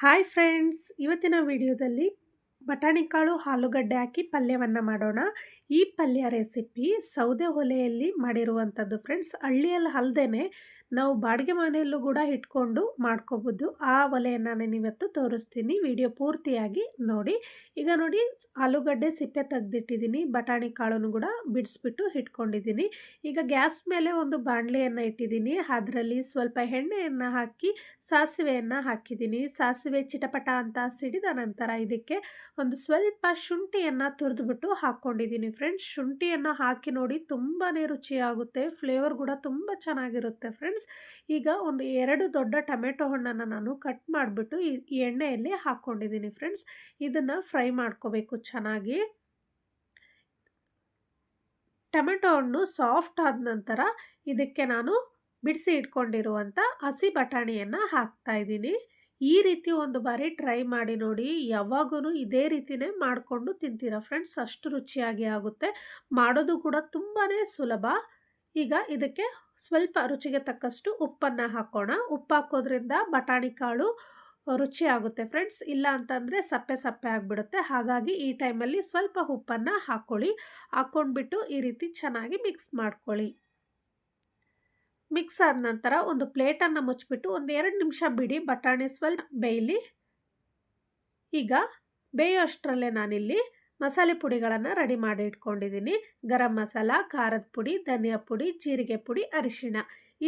Hi friends ಇವತ್ತಿನ ವಿಡಿಯೋದಲ್ಲಿ ಬಟಾಣಿ ಕಾಳು, ಆಲೂಗಡ್ಡೆ ಹಾಕಿ ಪಲ್ಯವನ್ನು ಮಾಡೋಣ. ಈ ಪಲ್ಯ ರೆಸಿಪಿ ಸೌದೆ ಒಲೆಯಲ್ಲಿ ಮಾಡಿರುವಂಥದ್ದು ಫ್ರೆಂಡ್ಸ್ ಹಳ್ಳಿಯಲ್ಲಿ ಅಲ್ಲದೇ ನಾವು ಬಾಡಿಗೆ ಮನೆಯಲ್ಲೂ ಕೂಡ ಇಟ್ಕೊಂಡು ಮಾಡ್ಕೋಬೋದು. ಆ ಒಲೆಯನ್ನು ನಾನು ಇವತ್ತು ತೋರಿಸ್ತೀನಿ. ವಿಡಿಯೋ ಪೂರ್ತಿಯಾಗಿ ನೋಡಿ. ಈಗ ನೋಡಿ, ಆಲೂಗಡ್ಡೆ ಸಿಪ್ಪೆ ತೆಗೆದಿಟ್ಟಿದ್ದೀನಿ. ಬಟಾಣಿ ಕಾಳನ್ನು ಕೂಡ ಬಿಡಿಸ್ಬಿಟ್ಟು ಇಟ್ಕೊಂಡಿದ್ದೀನಿ. ಈಗ ಗ್ಯಾಸ್ ಮೇಲೆ ಒಂದು ಬಾಣಲೆಯನ್ನು ಇಟ್ಟಿದ್ದೀನಿ. ಅದರಲ್ಲಿ ಸ್ವಲ್ಪ ಎಣ್ಣೆಯನ್ನು ಹಾಕಿ, ಸಾಸಿವೆಯನ್ನು ಹಾಕಿದ್ದೀನಿ. ಸಾಸಿವೆ ಚಿಟಪಟ ಅಂತ ಸಿಡಿದ ನಂತರ ಇದಕ್ಕೆ ಒಂದು ಸ್ವಲ್ಪ ಶುಂಠಿಯನ್ನು ತುರಿದ್ಬಿಟ್ಟು ಹಾಕ್ಕೊಂಡಿದ್ದೀನಿ ಫ್ರೆಂಡ್ಸ್ ಶುಂಠಿಯನ್ನು ಹಾಕಿ ನೋಡಿ ತುಂಬಾ ರುಚಿಯಾಗುತ್ತೆ ಫ್ಲೇವರ್ ಕೂಡ ತುಂಬ ಚೆನ್ನಾಗಿರುತ್ತೆ ಫ್ರೆಂಡ್ಸ್ ಈಗ ಒಂದು ಎರಡು ದೊಡ್ಡ ಟೊಮೆಟೊ ಹಣ್ಣನ್ನು ನಾನು ಕಟ್ ಮಾಡಿಬಿಟ್ಟು ಈ ಎಣ್ಣೆಯಲ್ಲಿ ಹಾಕ್ಕೊಂಡಿದ್ದೀನಿ ಫ್ರೆಂಡ್ಸ್ ಇದನ್ನು ಫ್ರೈ ಮಾಡ್ಕೋಬೇಕು ಚೆನ್ನಾಗಿ. ಟೊಮೆಟೊ ಹಣ್ಣು ಸಾಫ್ಟ್ ಆದ ನಂತರ ಇದಕ್ಕೆ ನಾನು ಬಿಡಿಸಿ ಇಟ್ಕೊಂಡಿರುವಂಥ ಹಸಿ ಬಟಾಣಿಯನ್ನು ಹಾಕ್ತಾ ಇದ್ದೀನಿ. ಈ ರೀತಿ ಒಂದು ಬಾರಿ ಟ್ರೈ ಮಾಡಿ ನೋಡಿ ಯಾವಾಗೂ ಇದೇ ರೀತಿಯೇ ಮಾಡಿಕೊಂಡು ತಿಂತೀರ ಫ್ರೆಂಡ್ಸ್. ಅಷ್ಟು ರುಚಿಯಾಗಿ ಆಗುತ್ತೆ. ಮಾಡೋದು ಕೂಡ ತುಂಬಾ ಸುಲಭ. ಈಗ ಇದಕ್ಕೆ ಸ್ವಲ್ಪ ರುಚಿಗೆ ತಕ್ಕಷ್ಟು ಉಪ್ಪನ್ನು ಹಾಕೋಣ. ಉಪ್ಪು ಹಾಕೋದ್ರಿಂದ ಬಟಾಣಿ ಕಾಳು ರುಚಿಯಾಗುತ್ತೆ ಫ್ರೆಂಡ್ಸ್. ಇಲ್ಲ ಅಂತಂದರೆ ಸಪ್ಪೆ ಸಪ್ಪೆ ಆಗಿಬಿಡುತ್ತೆ. ಹಾಗಾಗಿ ಈ ಟೈಮಲ್ಲಿ ಸ್ವಲ್ಪ ಉಪ್ಪನ್ನು ಹಾಕ್ಕೊಳ್ಳಿ ಹಾಕ್ಕೊಂಡ್ಬಿಟ್ಟು ಈ ರೀತಿ ಚೆನ್ನಾಗಿ ಮಿಕ್ಸ್ ಮಾಡ್ಕೊಳ್ಳಿ. ಮಿಕ್ಸ್ ಆದ ನಂತರ ಒಂದು ಪ್ಲೇಟನ್ನು ಮುಚ್ಚಿಬಿಟ್ಟು ಒಂದು ಎರಡು ನಿಮಿಷ ಬಿಡಿ, ಬಟಾಣಿ ಸ್ವಲ್ಪ ಬೇಯಲಿ. ಈಗ ಬೇಯೋ ಅಷ್ಟರಲ್ಲೇ ನಾನಿಲ್ಲಿ ಮಸಾಲೆ ಪುಡಿಗಳನ್ನು ರೆಡಿ ಮಾಡಿ ಇಟ್ಕೊಂಡಿದ್ದೀನಿ. ಗರಂ ಮಸಾಲ, ಖಾರದ ಪುಡಿ, ಧನಿಯಾ ಪುಡಿ, ಜೀರಿಗೆ ಪುಡಿ, ಅರಿಶಿಣ,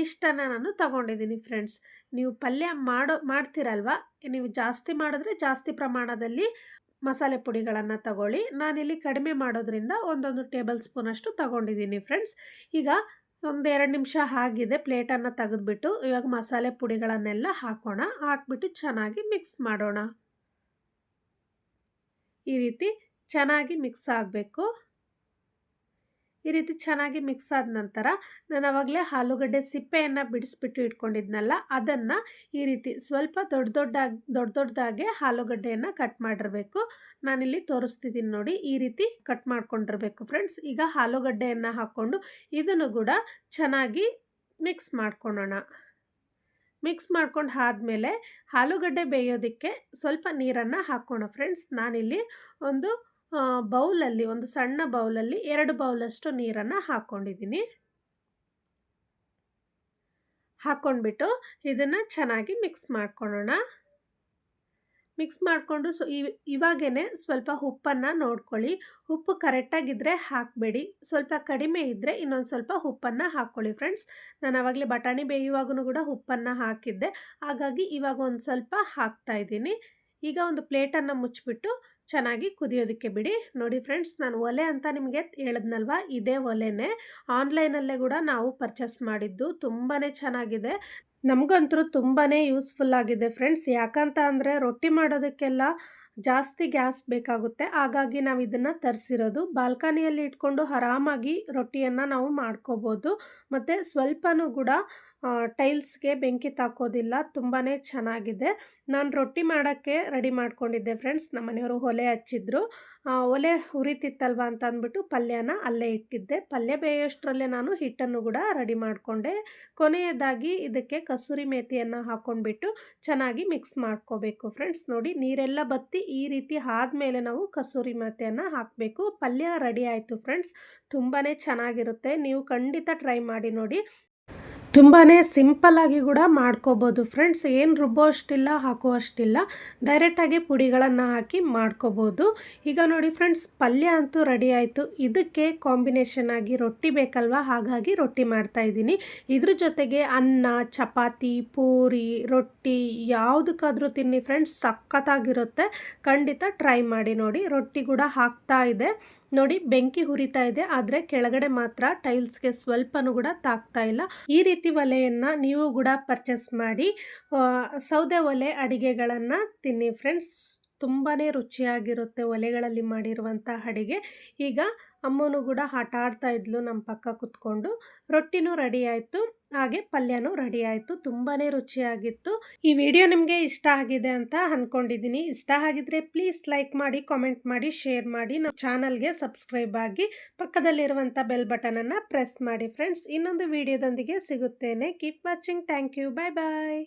ಇಷ್ಟನ್ನು ನಾನು ತಗೊಂಡಿದ್ದೀನಿ ಫ್ರೆಂಡ್ಸ್. ನೀವು ಪಲ್ಯ ಮಾಡೋ, ಮಾಡ್ತೀರಲ್ವ? ನೀವು ಜಾಸ್ತಿ ಮಾಡಿದ್ರೆ ಜಾಸ್ತಿ ಪ್ರಮಾಣದಲ್ಲಿ ಮಸಾಲೆ ಪುಡಿಗಳನ್ನು ತಗೊಳ್ಳಿ. ನಾನಿಲ್ಲಿ ಕಡಿಮೆ ಮಾಡೋದ್ರಿಂದ ಒಂದೊಂದು ಟೇಬಲ್ ಸ್ಪೂನಷ್ಟು ತಗೊಂಡಿದ್ದೀನಿ ಫ್ರೆಂಡ್ಸ್. ಈಗ ಒಂದು ಎರಡು ನಿಮಿಷ ಆಗಿದೆ ಪ್ಲೇಟನ್ನು ತೆಗೆದುಬಿಟ್ಟು, ಇವಾಗ ಮಸಾಲೆ ಪುಡಿಗಳನ್ನೆಲ್ಲ ಹಾಕೋಣ. ಹಾಕ್ಬಿಟ್ಟು ಚೆನ್ನಾಗಿ ಮಿಕ್ಸ್ ಮಾಡೋಣ. ಈ ರೀತಿ ಚೆನ್ನಾಗಿ ಮಿಕ್ಸ್ ಆಗಬೇಕು. ಈ ರೀತಿ ಚೆನ್ನಾಗಿ ಮಿಕ್ಸ್ ಆದ ನಂತರ ನಾನು ಆವಾಗಲೇ ಆಲೂಗಡ್ಡೆ ಸಿಪ್ಪೆಯನ್ನು ಬಿಡಿಸ್ಬಿಟ್ಟು ಇಟ್ಕೊಂಡಿದ್ನಲ್ಲ, ಅದನ್ನು ಈ ರೀತಿ ಸ್ವಲ್ಪ ದೊಡ್ಡ ದೊಡ್ಡಾಗಿ ದೊಡ್ಡ ದೊಡ್ಡದಾಗೆ ಆಲೂಗಡ್ಡೆಯನ್ನು ಕಟ್ ಮಾಡಿರಬೇಕು. ನಾನಿಲ್ಲಿ ತೋರಿಸ್ತಿದ್ದೀನಿ ನೋಡಿ, ಈ ರೀತಿ ಕಟ್ ಮಾಡ್ಕೊಂಡಿರಬೇಕು ಫ್ರೆಂಡ್ಸ್. ಈಗ ಆಲೂಗಡ್ಡೆಯನ್ನು ಹಾಕ್ಕೊಂಡು ಇದನ್ನು ಕೂಡ ಚೆನ್ನಾಗಿ ಮಿಕ್ಸ್ ಮಾಡ್ಕೊಳ್ಳೋಣ ಮಿಕ್ಸ್ ಮಾಡ್ಕೊಂಡು ಆದಮೇಲೆ ಆಲೂಗಡ್ಡೆ ಬೇಯೋದಕ್ಕೆ ಸ್ವಲ್ಪ ನೀರನ್ನು ಹಾಕೋಣ ಫ್ರೆಂಡ್ಸ್. ನಾನಿಲ್ಲಿ ಒಂದು ಬೌಲಲ್ಲಿ, ಒಂದು ಸಣ್ಣ ಬೌಲಲ್ಲಿ ಎರಡು ಬೌಲಷ್ಟು ನೀರನ್ನು ಹಾಕ್ಕೊಂಡಿದ್ದೀನಿ. ಹಾಕ್ಕೊಂಡ್ಬಿಟ್ಟು ಇದನ್ನು ಚೆನ್ನಾಗಿ ಮಿಕ್ಸ್ ಮಾಡ್ಕೊಳ್ಳೋಣ. ಮಿಕ್ಸ್ ಮಾಡಿಕೊಂಡು ಸೊ ಇವಾಗೇ ಸ್ವಲ್ಪ ಉಪ್ಪನ್ನು ನೋಡ್ಕೊಳ್ಳಿ. ಉಪ್ಪು ಕರೆಕ್ಟಾಗಿದ್ದರೆ ಹಾಕಬೇಡಿ. ಸ್ವಲ್ಪ ಕಡಿಮೆ ಇದ್ದರೆ ಇನ್ನೊಂದು ಸ್ವಲ್ಪ ಉಪ್ಪನ್ನು ಹಾಕ್ಕೊಳ್ಳಿ ಫ್ರೆಂಡ್ಸ್. ನಾನು ಆವಾಗಲೇ ಬಟಾಣಿ ಬೇಯುವಾಗೂ ಕೂಡ ಉಪ್ಪನ್ನು ಹಾಕಿದ್ದೆ. ಹಾಗಾಗಿ ಇವಾಗ ಒಂದು ಸ್ವಲ್ಪ ಹಾಕ್ತಾಯಿದ್ದೀನಿ ಈಗ ಒಂದು ಪ್ಲೇಟನ್ನು ಮುಚ್ಚಿಬಿಟ್ಟು ಚೆನ್ನಾಗಿ ಕುದಿಯೋದಕ್ಕೆ ಬಿಡಿ. ನೋಡಿ ಫ್ರೆಂಡ್ಸ್, ನಾನು ಒಲೆ ಅಂತ ನಿಮಗೆ ಹೇಳಿದ್ನಲ್ವ? ಇದೇ ಒಲೆನೇ. ಆನ್ಲೈನಲ್ಲೇ ಕೂಡ ನಾವು ಪರ್ಚೇಸ್ ಮಾಡಿದ್ದು ತುಂಬಾ ಚೆನ್ನಾಗಿದೆ. ನಮಗಂತೂ ತುಂಬಾ ಯೂಸ್ಫುಲ್ ಆಗಿದೆ ಫ್ರೆಂಡ್ಸ್. ಯಾಕಂತ ಅಂದರೆ ರೊಟ್ಟಿ ಮಾಡೋದಕ್ಕೆಲ್ಲ ಜಾಸ್ತಿ ಗ್ಯಾಸ್ ಬೇಕಾಗುತ್ತೆ. ಹಾಗಾಗಿ ನಾವು ಇದನ್ನು ತರಿಸಿರೋದು. ಬಾಲ್ಕನಿಯಲ್ಲಿ ಇಟ್ಕೊಂಡು ಆರಾಮಾಗಿ ರೊಟ್ಟಿಯನ್ನು ನಾವು ಮಾಡ್ಕೋಬೋದು. ಮತ್ತು ಸ್ವಲ್ಪನೂ ಕೂಡ ಟೈಲ್ಸ್ಗೆ ಬೆಂಕಿ ತಾಕೋದಿಲ್ಲ ತುಂಬಾ ಚೆನ್ನಾಗಿದೆ. ನಾನು ರೊಟ್ಟಿ ಮಾಡೋಕ್ಕೆ ರೆಡಿ ಮಾಡ್ಕೊಂಡಿದ್ದೆ ಫ್ರೆಂಡ್ಸ್. ನಮ್ಮ ಮನೆಯವರು ಒಲೆ ಹಚ್ಚಿದ್ರು. ಒಲೆ ಉರಿತಿತ್ತಲ್ವ ಅಂತ ಅಂದ್ಬಿಟ್ಟು ಪಲ್ಯನ ಅಲ್ಲೇ ಇಟ್ಟಿದ್ದೆ. ಪಲ್ಯ ಬೇಯೋಷ್ಟರಲ್ಲೇ ನಾನು ಹಿಟ್ಟನ್ನು ಕೂಡ ರೆಡಿ ಮಾಡಿಕೊಂಡೆ. ಕೊನೆಯದಾಗಿ ಇದಕ್ಕೆ ಕಸೂರಿ ಮೇಥಿಯನ್ನು ಹಾಕ್ಕೊಂಡ್ಬಿಟ್ಟು ಚೆನ್ನಾಗಿ ಮಿಕ್ಸ್ ಮಾಡ್ಕೋಬೇಕು ಫ್ರೆಂಡ್ಸ್. ನೋಡಿ, ನೀರೆಲ್ಲ ಬತ್ತಿ ಈ ರೀತಿ ಆದಮೇಲೆ ನಾವು ಕಸೂರಿ ಮೇಥಿಯನ್ನು ಹಾಕಬೇಕು. ಪಲ್ಯ ರೆಡಿ ಆಯಿತು ಫ್ರೆಂಡ್ಸ್. ತುಂಬಾ ಚೆನ್ನಾಗಿರುತ್ತೆ. ನೀವು ಖಂಡಿತ ಟ್ರೈ ಮಾಡಿ ನೋಡಿ. ತುಂಬಾ ಸಿಂಪಲ್ಲಾಗಿ ಕೂಡ ಮಾಡ್ಕೋಬೋದು. ಫ್ರೆಂಡ್ಸ್, ಏನು ರುಬ್ಬೋ ಅಷ್ಟಿಲ್ಲ ಹಾಕೋ ಅಷ್ಟಿಲ್ಲ ಡೈರೆಕ್ಟಾಗಿ ಪುಡಿಗಳನ್ನು ಹಾಕಿ ಮಾಡ್ಕೋಬೋದು. ಈಗ ನೋಡಿ ಫ್ರೆಂಡ್ಸ್, ಪಲ್ಯ ಅಂತೂ ರೆಡಿ ಆಯಿತು. ಇದಕ್ಕೆ ಕಾಂಬಿನೇಷನ್ ಆಗಿ ರೊಟ್ಟಿ ಬೇಕಲ್ವಾ? ಹಾಗಾಗಿ ರೊಟ್ಟಿ ಮಾಡ್ತಾಯಿದ್ದೀನಿ ಇದ್ರ ಜೊತೆಗೆ ಅನ್ನ, ಚಪಾತಿ, ಪೂರಿ, ರೊಟ್ಟಿ ಯಾವುದಕ್ಕಾದರೂ ತಿನ್ನಿ. ಫ್ರೆಂಡ್ಸ್, ಸಖತ್ತಾಗಿರುತ್ತೆ. ಖಂಡಿತ ಟ್ರೈ ಮಾಡಿ ನೋಡಿ. ರೊಟ್ಟಿ ಕೂಡ ಹಾಕ್ತಾ ಇದೆ. ನೋಡಿ ಬೆಂಕಿ ಹುರಿತಾ ಇದೆ, ಆದರೆ ಕೆಳಗಡೆ ಮಾತ್ರ ಟೈಲ್ಸ್ಗೆ ಸ್ವಲ್ಪನೂ ಕೂಡ ತಾಕ್ತಾ ಇಲ್ಲ. ಈ ರೀತಿ ಒಲೆಯನ್ನು ನೀವು ಕೂಡ ಪರ್ಚೇಸ್ ಮಾಡಿ ಸೌದೆ ಒಲೆ ಅಡಿಗೆಗಳನ್ನು ತಿನ್ನಿ ಫ್ರೆಂಡ್ಸ್ ತುಂಬಾ ರುಚಿಯಾಗಿರುತ್ತೆ ಒಲೆಗಳಲ್ಲಿ ಮಾಡಿರುವಂಥ ಅಡಿಗೆ. ಈಗ ಅಮ್ಮನು ಕೂಡ ಆಟ ಆಡ್ತಾ ಇದ್ಲು ನಮ್ಮ ಪಕ್ಕ ಕುತ್ಕೊಂಡು. ರೊಟ್ಟಿನೂ ರೆಡಿ ಆಯಿತು. ಹಾಗೆ ಪಲ್ಯನೂ ರೆಡಿ ಆಯಿತು ತುಂಬಾ ರುಚಿಯಾಗಿತ್ತು. ಈ ವಿಡಿಯೋ ನಿಮಗೆ ಇಷ್ಟ ಆಗಿದೆ ಅಂತ ಅಂದ್ಕೊಂಡಿದ್ದೀನಿ ಇಷ್ಟ ಆಗಿದ್ರೆ ಪ್ಲೀಸ್ ಲೈಕ್ ಮಾಡಿ ಕಾಮೆಂಟ್ ಮಾಡಿ ಶೇರ್ ಮಾಡಿ. ನಮ್ಮ ಚಾನಲ್ಗೆ ಸಬ್ಸ್ಕ್ರೈಬ್ ಆಗಿ ಪಕ್ಕದಲ್ಲಿರುವಂಥ ಬೆಲ್ ಬಟನನ್ನು ಪ್ರೆಸ್ ಮಾಡಿ ಫ್ರೆಂಡ್ಸ್ ಇನ್ನೊಂದು ವಿಡಿಯೋದೊಂದಿಗೆ ಸಿಗುತ್ತೇನೆ. Keep watching thank you bye bye